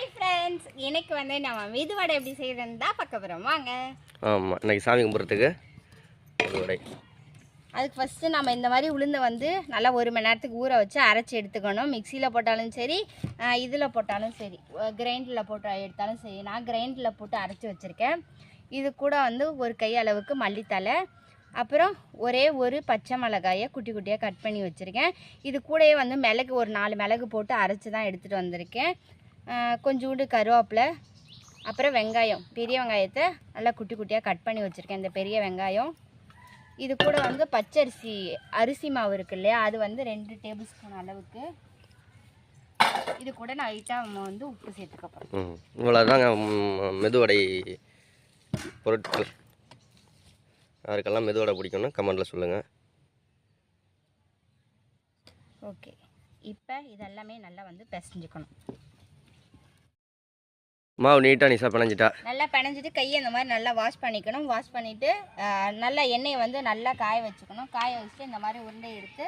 Hi friends இன்னைக்கு வந்து நம்ம மெதுவடை எப்படி செய்யறதுன்னு தான் பார்க்க போகிறோம் வாங்க. ஆமாம் இன்னைக்கு சாமி கும்பிட்றதுக்கு வடை அதுக்கு ஃபஸ்ட்டு நம்ம இந்த மாதிரி உளுந்தை வந்து நல்லா ஒரு மணி நேரத்துக்கு ஊற வச்சு அரைச்சி எடுத்துக்கணும். மிக்சியில் போட்டாலும் சரி இதில் போட்டாலும் சரி கிரைண்டரில் போட்டு எடுத்தாலும் சரி நான் கிரைண்டரில் போட்டு அரைச்சி வச்சுருக்கேன். இது கூட வந்து ஒரு கை அளவுக்கு மல்லித்தலை அப்புறம் ஒரே ஒரு பச்சை மிளகாயை குட்டி குட்டியாக கட் பண்ணி வச்சுருக்கேன். இது கூடயே வந்து மிளகு ஒரு நாலு மிளகு போட்டு அரைச்சி தான் எடுத்துகிட்டு வந்திருக்கேன். கொஞ்சூண்டு கருவேப்பிலை அப்புறம் வெங்காயம். பெரிய வெங்காயத்தை நல்லா குட்டி குட்டியாக கட் பண்ணி வச்சுருக்கேன். இந்த பெரிய வெங்காயம். இது கூட வந்து பச்சரிசி அரிசி மாவு இருக்கு இல்லையா? அது வந்து ரெண்டு டேபிள் ஸ்பூன் அளவுக்கு. இது கூட நான் லைட்டாக நம்ம வந்து உப்பு சேர்த்துக்க போகிறோம் ம். இவ்வளோதாங்க மெதுவடை பொருட்கள். யாருக்கெல்லாம் மெதுவடை பிடிக்கும்னா கமெண்டில் சொல்லுங்கள் ஓகே. இப்போ இதெல்லாமே நல்லா வந்து பிசைஞ்சுக்கணும். மாவு நீட்டாக நிசா பிணைஞ்சிட்டா. நல்லா பிணைஞ்சிட்டு கையை இந்த மாதிரி நல்லா வாஷ் பண்ணிக்கணும். வாஷ் பண்ணிவிட்டு நல்லா எண்ணெயை வந்து நல்லா காய வச்சுக்கணும். காய வச்சுட்டு இந்த மாதிரி உருண்டை எடுத்து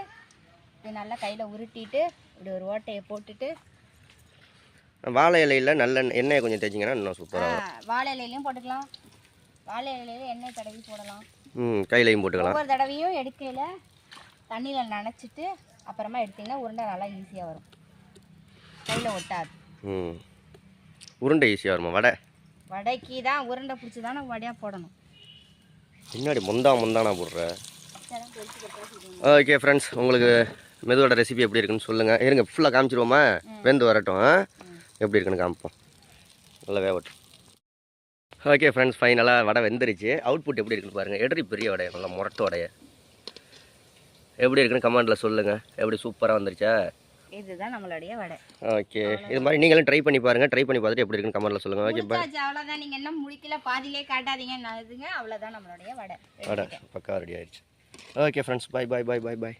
இது நல்லா கையில் உருட்டிட்டு இப்படி ஒரு ஓட்டையை போட்டுட்டு. வாழை இலையில் நல்ல எண்ணெயை கொஞ்சம் தேய்ச்சிங்கன்னா இன்னும் சூப்பராக வாழை இலையிலையும் போட்டுக்கலாம். வாழை இலையில எண்ணெய் தடவி போடலாம். ம் கையிலையும் போட்டுக்கலாம். ஒவ்வொரு தடவையும் எடுக்கையில் தண்ணியில் நனைச்சிட்டு அப்புறமா எடுத்தீங்கன்னா உருண்டை நல்லா ஈஸியாக வரும். கையில் ஒட்டாது. ம். உருண்டை ஈஸியாக வருமா? வடை? வடைக்கு தான் உருண்டை பிடிச்சி தானே வடையாக போடணும். பின்னாடி முந்தா முந்தானா போடுற. சரி, பொரிச்சு கொடுத்தா செய்யுங்க. ஓகே ஃப்ரெண்ட்ஸ் உங்களுக்கு மெதுவோட ரெசிபி எப்படி இருக்குன்னு சொல்லுங்கள் இருங்க ஃபுல்லாக காமிச்சிருவோமா? வெந்து வரட்டும்? எப்படி இருக்குன்னு காமிப்போம். நல்லா வேகட்டும். ஓகே ஃப்ரெண்ட்ஸ் ஃபைனலாக வடை வெந்துருச்சு. அவுட்புட் எப்படி இருக்குன்னு பாருங்கள் எடரி பெரிய வடை நல்லா முரட்டு வடைய. எப்படி இருக்குன்னு கமெண்டில் சொல்லுங்கள் எப்படி சூப்பராக வந்துருச்சா? இதுதான் நம்மளுடைய வடை. ஓகே. இது மாதிரி நீங்களும் ட்ரை பண்ணி பாருங்கள் ட்ரை பண்ணி பார்த்துட்டு எப்படி இருக்குன்னு கமெண்டில் சொல்லுங்கள் ஓகே முடிச்சாச்சு அவ்வளோதான் நீங்கள் என்ன முடிக்கல பாதியிலே காட்டாதீங்க. இதுங்க அவ்வளோதான் நம்மளுடைய வடை. வடை பக்கா ரெடி ஆயிடுச்சு. ஓகே ஃப்ரெண்ட்ஸ் பாய் பாய் பாய் பாய் பாய்